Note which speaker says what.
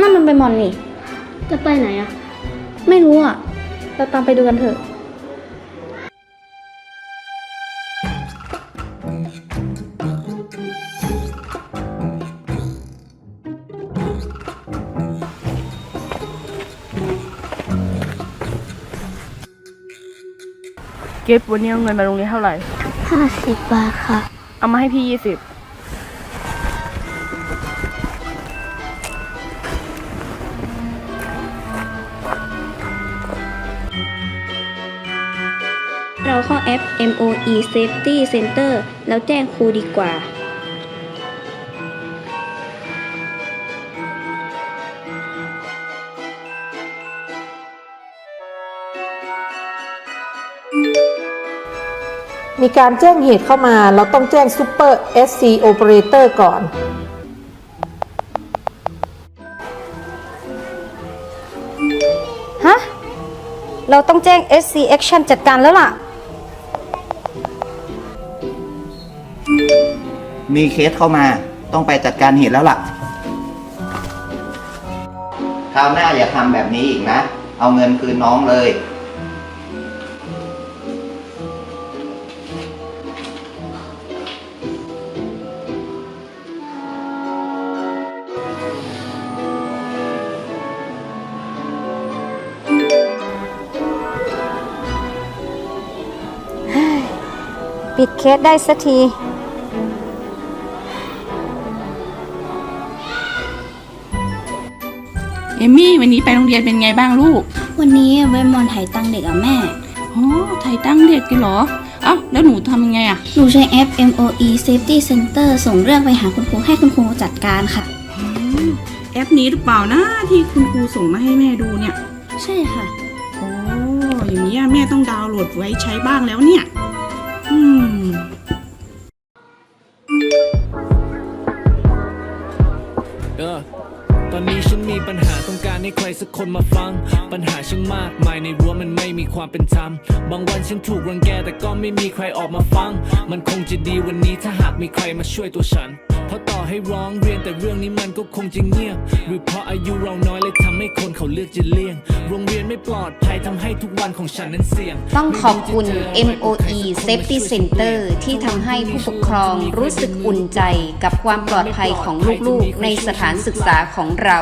Speaker 1: นั่นมันไปหมอนนี่
Speaker 2: จะไปไหนอะ
Speaker 1: ไม่รู้อะ เราตามไปดูกันเถอะ
Speaker 3: เก็บวันนี้เอาเงินมาโรงเรียนเท่าไหร่
Speaker 2: ห้าสิบบาทค่ะ
Speaker 3: เอามาให้พี่ยี่สิบ
Speaker 1: เราเข้าแอป MOE Safety Center แล้วแจ้งครูดีกว่า
Speaker 4: มีการแจ้งเหตุเข้ามา เราต้องแจ้ง Super SC Operator ก่อน
Speaker 5: ฮะ เราต้องแจ้ง SC Action จัดการแล้วล่ะ
Speaker 6: มีเคสเข้ามาต้องไปจัดการเหตุแล้วล่ะ คราวหน้าอย่าทำแบบนี้อีกนะ เอาเงินคืนน้องเลย
Speaker 5: ปิดเคสได้สักที
Speaker 3: เอมมี่วันนี้ไปโรงเรียนเป็นไงบ้างลูก
Speaker 1: วันนี้เว็บมอนไถตังเด็กอะแม่
Speaker 3: โอ้ไทยตั้งเด็กกันเหรอเอ้าแล้วหนูทำยังไงอะ
Speaker 1: หนูใช้แอป MOE Safety Center ส่งเรื่องไปหาคุณครูให้คุณครูจัดการค่ะ
Speaker 3: แอปนี้หรือเปล่านะที่คุณครูส่งมาให้แม่ดูเนี่ย
Speaker 1: ใช่ค่ะ
Speaker 3: โอ้อย่างนี้แม่ต้องดาวน์โหลดไว้ใช้บ้างแล้วเนี่ย อืม
Speaker 7: เออ ตอนนี้ฉันมีปัญหาต้องการให้ใครสักคนมาฟัง ปัญหาช่างมากมายในรั้วมันไม่มีความเป็นธรรม บางวันฉันถูกรังแกแต่ก็ไม่มีใครออกมาฟัง มันคงจะดีวันนี้ถ้าหากมีใครมาช่วยตัวฉัน เพราะต่อให้ร้องเรียนแต่เรื่องนี้มันก็คงจะเงียบหรือเพราะอายุเราน้อยเลยทำให้คนเขาเลือกจะเลี่ยง โรงเรียนไม่ปลอดภัยทำให้ทุกวันของฉันนั้นเสี่ยง
Speaker 5: ต้องขอบคุณ MOE Safety Center ที่ทำให้ผู้ปกครองรู้สึกอุ่นใจกับความปลอดภัยของลูกๆ ในสถานศึกษาของเรา